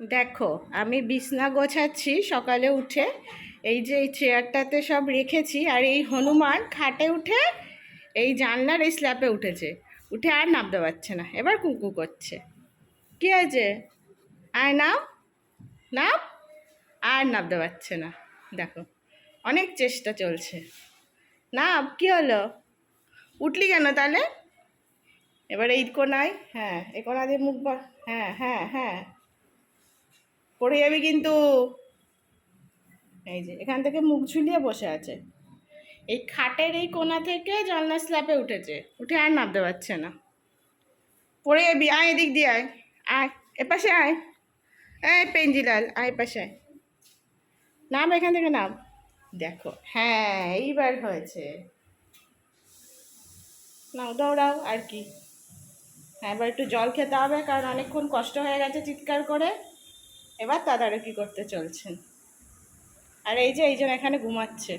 দেখো, আমি বিছনা গোছাচ্ছি সকালে উঠে। এই যে এই চেয়ারটাতে সব রেখেছি আর এই হনুমান খাটে উঠে এই জানলার এই স্ল্যাপে উঠেছে। উঠে আর নামতে পারছে না। এবার কুকু করছে। কি হয়েছে? আয় নাও। নাও। আর নামতে পারছে না। দেখো, অনেক চেষ্টা চলছে। না কি হলো? উঠলি কেন তাহলে? এবার এই কোনায় হ্যাঁ এই কোনা দিয়ে মুখ হ্যাঁ হ্যাঁ হ্যাঁ। পড়ে যাবি কিন্তু। এই যে, এখান থেকে মুখ ঝুলিয়ে বসে আছে। এই খাটের এই কোনা থেকে জানলা স্ল্যাপে উঠেছে। উঠে আর নামতে পারছে না। পড়ে যাবি, আয় এদিক দিয়ে আয়। আয় এপাশে আয়। এই পেঞ্জিলাল, আয় পাশে আয়। নাম, এখান থেকে নাম। দেখো হ্যাঁ এইবার হয়েছে। নাও, দৌড়াও, আর কি। হ্যাঁ এবার একটু জল খেতে হবে, কারণ অনেকক্ষণ কষ্ট হয়ে গেছে চিৎকার করে। এবার তদারকি করতে চলছেন? আর এই যে এই জন এখানে ঘুমাচ্ছে।